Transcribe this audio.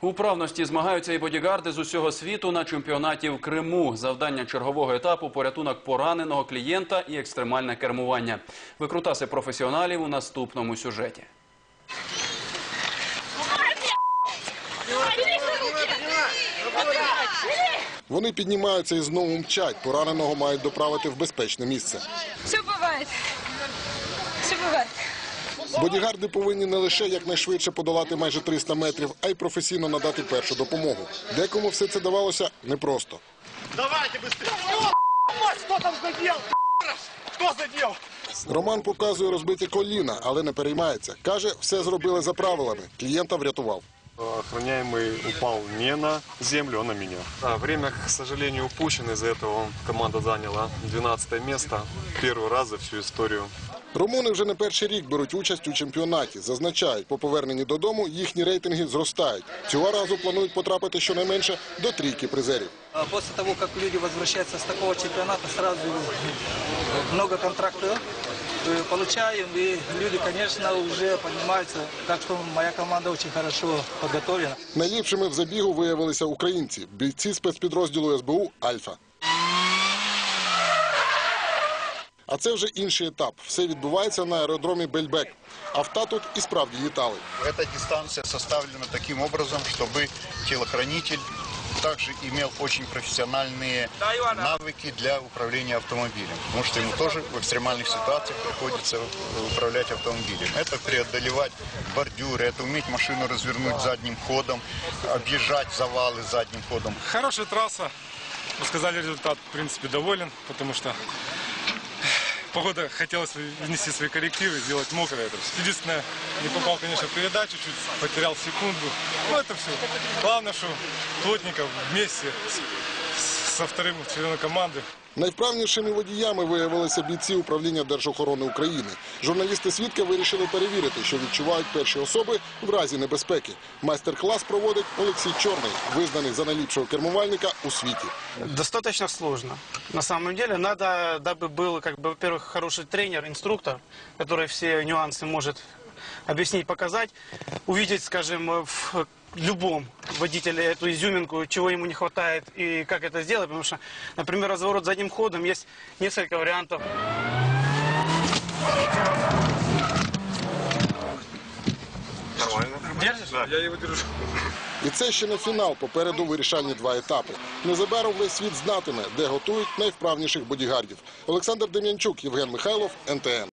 У вправності змагаються і бодігарди з усього світу на чемпіонаті в Криму. Завдання чергового етапу порятунок пораненого клієнта і екстремальне кермування. Викрутаси професіоналів у наступному сюжеті. Вони піднімаються і знову мчать. Пораненого мають доправити в безпечне місце. Все бывает. Все бывает. Бодігарди повинні не лише якнайшвидше подолати майже 300 метрів, а й професійно надати першу допомогу. Декому все це давалося непросто. Давайте швидше! Хто там задел? Хто задел? Роман показує розбиті коліна, але не переймається. Каже, все зробили за правилами. Клієнта врятував. Охраняемый упал не на землю, а на меня. Да, время, к сожалению, упущено. Из-за этого команда заняла 12 место. Первый раз за всю историю. Румуни вже не перший рік беруть участь у чемпіонаті. Зазначають, по поверненні додому їхні рейтинги зростають. Цього разу планують потрапити щонайменше до трійки призерів. А После того, как люди возвращаются с такого чемпионата, сразу много контрактов э, Получаем, и люди, конечно, уже понимаются, так что моя команда очень хорошо подготовлена. Найліпшими в забігу виявилися українці, бійці спецпідрозділу СБУ Альфа. А це вже інший етап. Все відбувається на аеродромі Бельбек. Авто тут і справді літали. Эта дистанция составлена таким образом, чтобы телохранитель также имел очень профессиональные навыки для управления автомобилем. Потому что ему тоже в экстремальных ситуациях приходится управлять автомобилем. Это преодолевать бордюры, это уметь машину развернуть задним ходом, объезжать завалы задним ходом. Хорошая трасса. Вы сказали, результат, в принципе, доволен, потому что погода хотелось внести свои коррективы, сделать мокрое это все. Единственное, не попал, конечно, в передачу, чуть потерял секунду. Ну, это все. Главное, что Плотников вместе с- со вторым членом команды Найвправнішими водіями виявилися бійці управління Держохорони України. Журналісти свідка вирішили перевірити, що відчувають перші особи в разі небезпеки. Майстер-клас проводить Олексій Чорний, визнаний за найліпшого кермувальника у світі. Достаточно сложно. На самом деле, надо, дабы был, как бы, во-первых, хороший тренер, инструктор, который все нюансы может объяснить, показать, увидеть, скажем, в любом водителе эту изюминку, чего ему не хватает и как это сделать, потому что, например, разворот задним ходом есть несколько вариантов. І це ще не фінал. Попереду вирішальні два етапи. Незабаром весь світ знатиме, де готують найвправніших бодігардів. Олександр Дем'янчук, Євген Михайлов, НТН.